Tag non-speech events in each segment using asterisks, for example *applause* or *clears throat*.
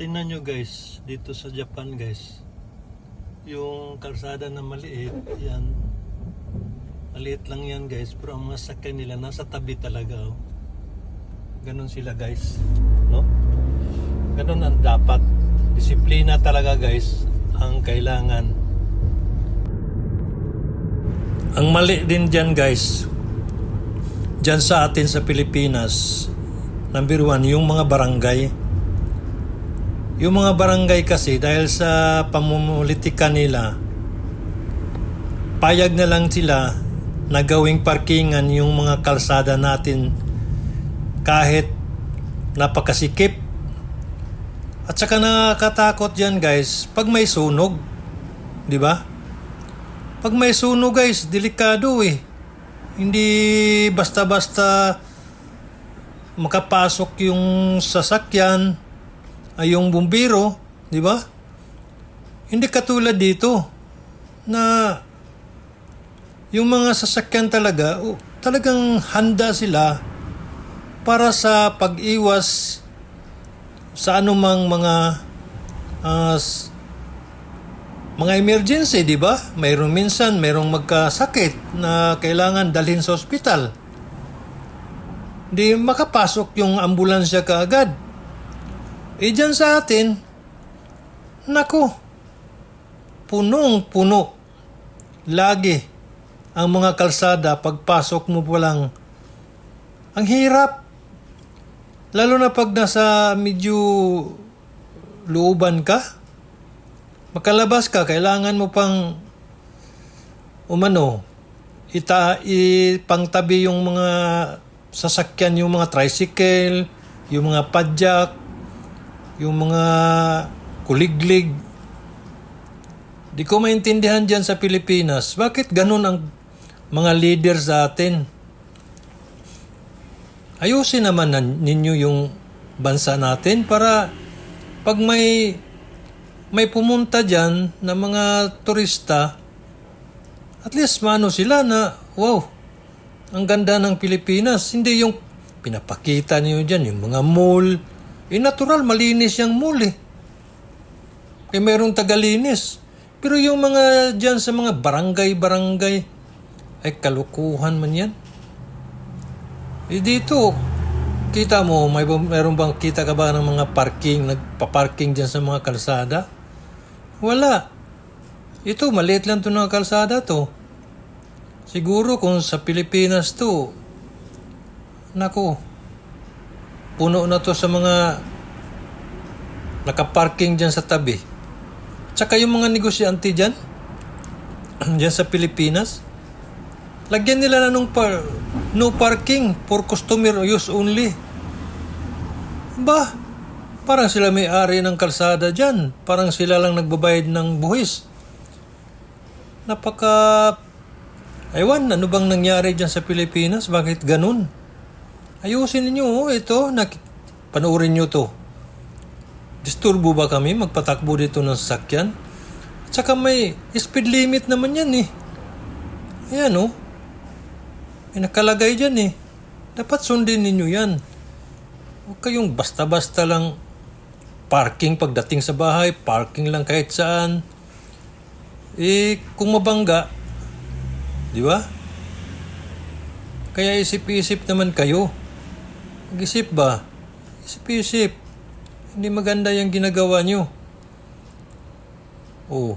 tingnan nyo guys, dito sa Japan guys, yung kalsada na maliit, yan, maliit lang yan guys, pero ang mga sakyan nila nasa tabi talaga. Oh. Ganon sila guys, no? Ganon ang dapat. Disiplina talaga guys, ang kailangan. Ang mali din dyan guys, dyan sa atin sa Pilipinas, number one, yung mga barangay. Yung mga barangay kasi dahil sa pamumulitika nila, payag na lang sila na gawing parkingan yung mga kalsada natin kahit napakasikip. At saka nakakatakot yan guys, pag may sunog, di ba? Pag may sunog guys, delikado eh. Hindi basta-basta makapasok yung sasakyan ay yung bumbiro, di ba? Hindi katulad dito na yung mga sasakyan talaga, oh, talagang handa sila para sa pag-iwas sa anumang mga s- mga emergency, di ba? Mayroong minsan, mayroong magkasakit na kailangan dalhin sa ospital. Di makapasok yung ambulansya kaagad. Eh dyan sa atin, nako, punong-puno. Lagi ang mga kalsada pagpasok mo pa lang. Ang hirap. Lalo na pag nasa medyo looban ka. Makalabas ka, kailangan mo pang umano, ita ipangtabi yung mga sasakyan, yung mga tricycle, yung mga padjak, yung mga kuliglig. Di ko maintindihan dyan sa Pilipinas, bakit ganun ang mga leader sa atin? Ayusin naman na ninyo yung bansa natin para pag may may pumunta dyan na mga turista, at least mano sila na, wow, ang ganda ng Pilipinas. Hindi yung pinapakita niyo dyan, yung mga mall. Eh, natural, malinis yung mall eh. Kaya merong tagalinis. Pero yung mga dyan sa mga barangay-barangay, ay kalukuhan man yan. Eh dito, kita mo, may meron bang kita ka ba ng mga parking, nagpa-parking dyan sa mga kalsada? Wala. Ito, maliit lang to ng kalsada to. Siguro kung sa Pilipinas to, nako, puno na to sa mga nakaparking dyan sa tabi. Tsaka yung mga negosyante dyan, *clears throat* dyan sa Pilipinas, lagyan nila na nung par- no parking for customer use only. Ba, parang sila may-ari ng kalsada dyan. Parang sila lang nagbabayad ng buhis. Napaka... Aywan, ano bang nangyari dyan sa Pilipinas? Bakit ganun? Ayusin ninyo, oh, ito, nak- panoorin nyo to. Disturbo ba kami magpatakbo dito ng sasakyan? At saka may speed limit naman yan eh. Ayan oh. May nakalagay dyan eh. Dapat sundin ninyo yan. Huwag kayong basta-basta lang parking pagdating sa bahay, parking lang kahit saan. Eh, kung mabangga, di ba? Kaya isip-isip naman kayo. Mag-isip ba? Isip-isip. Hindi maganda yung ginagawa nyo. Oh.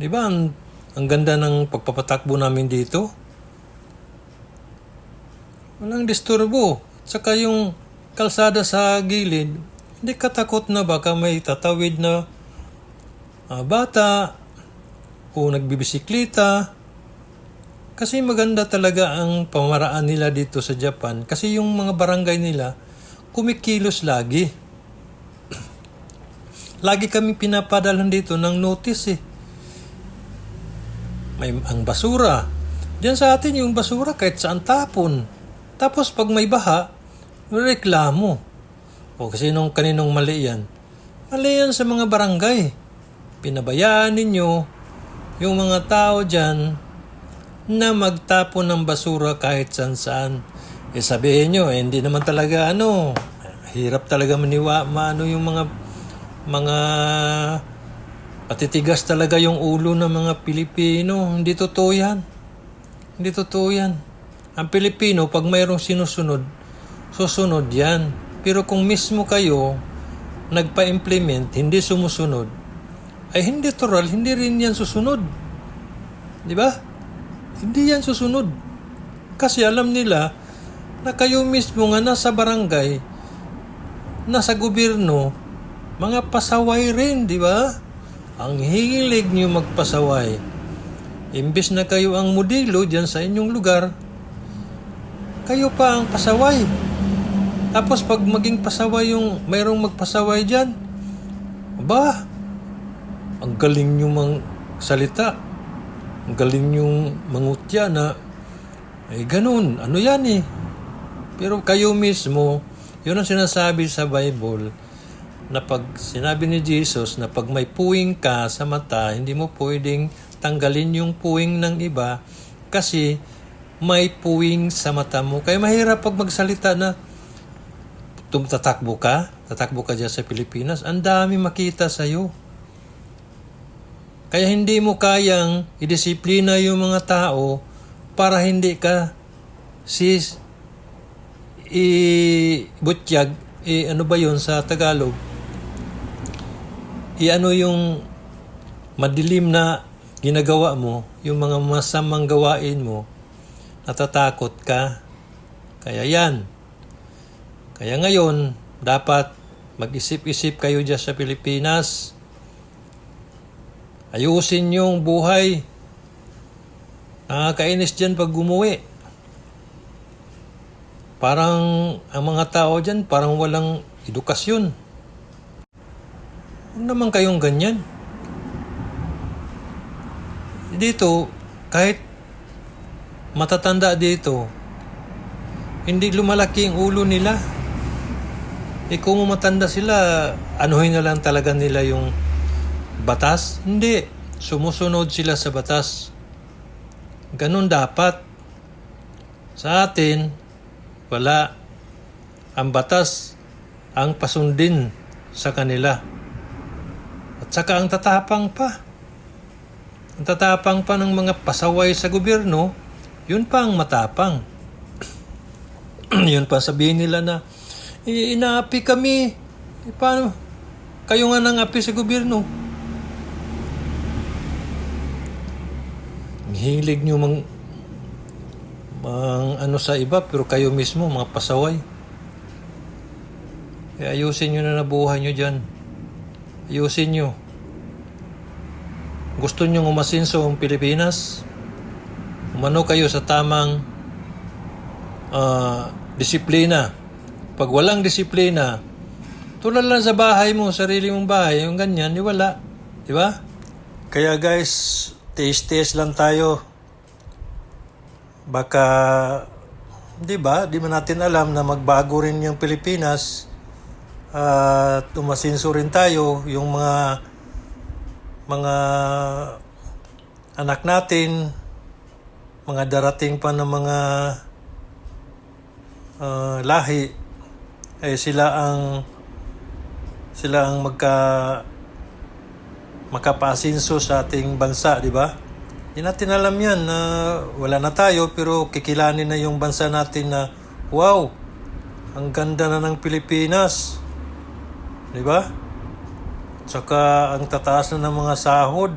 Di ba ang, ang ganda ng pagpapatakbo namin dito? Walang disturbo. Tsaka yung kalsada sa gilid, hindi katakot na baka may tatawid na ah, bata o nagbibisikleta. Kasi maganda talaga ang pamaraan nila dito sa Japan. Kasi yung mga barangay nila, kumikilos lagi. *clears throat* lagi kami pinapadalan dito ng notice eh. May ang basura. Diyan sa atin yung basura kahit saan tapon. Tapos pag may baha, reklamo. O kasi nung kaninong mali yan. Mali yan sa mga barangay. Pinabayaan ninyo yung mga tao dyan na magtapon ng basura kahit saan saan. Eh sabihin nyo, eh, hindi naman talaga ano, hirap talaga maniwa, maano yung mga mga patitigas talaga yung ulo ng mga Pilipino. Hindi totoo yan. Hindi totoo yan. Ang Pilipino, pag mayroong sinusunod, susunod yan. Pero kung mismo kayo nagpa-implement, hindi sumusunod, ay hindi toral, hindi rin yan susunod. Di ba? Hindi yan susunod. Kasi alam nila na kayo mismo nga nasa barangay, nasa gobyerno, mga pasaway rin, di ba? Ang hilig niyo magpasaway. Imbes na kayo ang modelo dyan sa inyong lugar, kayo pa ang pasaway. Tapos pag maging pasaway yung mayroong magpasaway dyan, ba, ang galing nyo mang salita. Galing yung mangutya na, eh ganun, ano yan eh. Pero kayo mismo, yun ang sinasabi sa Bible, na pag sinabi ni Jesus na pag may puwing ka sa mata, hindi mo pwedeng tanggalin yung puwing ng iba kasi may puwing sa mata mo. Kaya mahirap pag magsalita na tumtatakbo ka, tatakbo ka dyan sa Pilipinas, ang dami makita sa'yo. Kaya hindi mo kayang idisiplina yung mga tao para hindi ka sis i butyag i ano ba yun sa Tagalog? I ano yung madilim na ginagawa mo yung mga masamang gawain mo natatakot ka. Kaya yan. Kaya ngayon dapat mag-isip-isip kayo dyan sa Pilipinas ayusin yung buhay nakakainis dyan pag gumuwi Parang ang mga tao dyan, parang walang edukasyon. Huwag naman kayong ganyan. Dito, kahit matatanda dito, hindi lumalaki ang ulo nila. Eh kung matanda sila, anuhin na lang talaga nila yung batas? Hindi. Sumusunod sila sa batas. Ganun dapat. Sa atin, wala. Ang batas ang pasundin sa kanila. At saka ang tatapang pa. Ang tatapang pa ng mga pasaway sa gobyerno, yun pa ang matapang. *clears throat* yun pa sabihin nila na, "Eh, inaapi kami. Eh, paano? Kayo nga nang api sa gobyerno. Hilig nyo mang ang ano sa iba pero kayo mismo mga pasaway. Kaya ayusin nyo na na buhay nyo dyan. Ayusin nyo. Gusto nyo umasinso ang Pilipinas? Umano kayo sa tamang ah, disiplina. Pag walang disiplina, tulad lang sa bahay mo, sarili mong bahay, yung ganyan, di wala. Di ba? Kaya guys, tiis-tiis lang tayo. Baka di ba? Di man natin alam na magbago rin yung Pilipinas. At umasinso rin tayo yung mga mga anak natin. Mga darating pa ng mga ah, lahi. Eh sila ang sila ang magka makapasinso sa ating bansa, di ba? Hindi natin alam yan na wala na tayo pero kikilanin na yung bansa natin na wow, ang ganda na ng Pilipinas. Di ba? Tsaka ang tataas na ng mga sahod.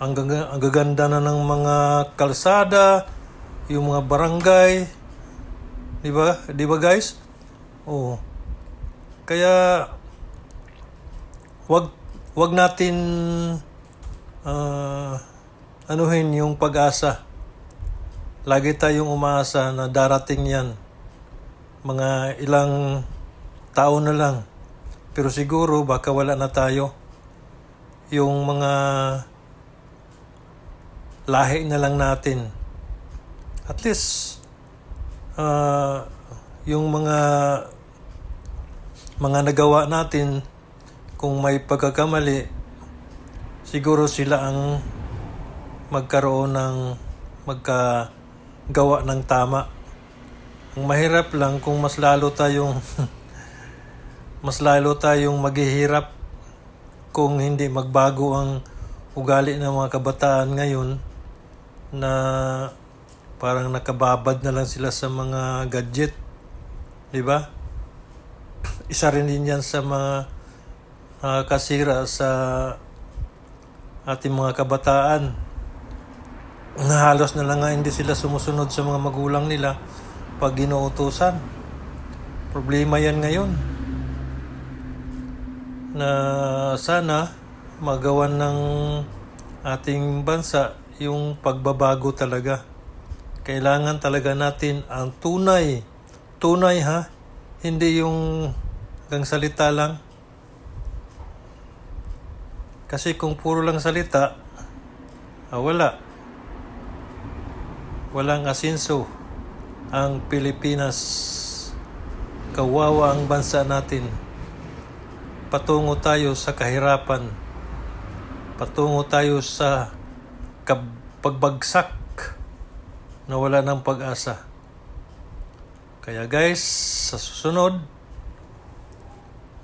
Ang, ang gaganda na ng mga kalsada, yung mga barangay. Di ba? Di ba guys? Oo. Kaya wag wag natin ah, anuhin yung pag-asa. Lagi tayong umaasa na darating yan. Mga ilang taon na lang. Pero siguro baka wala na tayo. Yung mga lahi na lang natin. At least ah, yung mga mga nagawa natin kung may pagkakamali siguro sila ang magkaroon ng magkagawa ng tama. Ang mahirap lang kung mas lalo tayong *laughs* mas lalo tayong maghihirap kung hindi magbago ang ugali ng mga kabataan ngayon na parang nakababad na lang sila sa mga gadget. Di ba? *clears throat* Isa rin din yan sa mga ah, kasira sa ating mga kabataan na halos na lang nga hindi sila sumusunod sa mga magulang nila pag ginuutusan. Problema yan ngayon na sana magawan ng ating bansa yung pagbabago talaga. Kailangan talaga natin ang tunay, tunay ha, hindi yung hanggang salita lang. Kasi kung puro lang salita, ah, wala. Walang asinso ang Pilipinas. Kawawa ang bansa natin. Patungo tayo sa kahirapan. Patungo tayo sa pagbagsak na wala ng pag-asa. Kaya guys, sa susunod,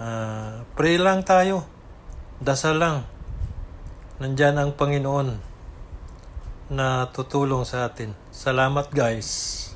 ah, pray lang tayo. Dasal lang. Nandyan ang Panginoon na tutulong sa atin. Salamat guys.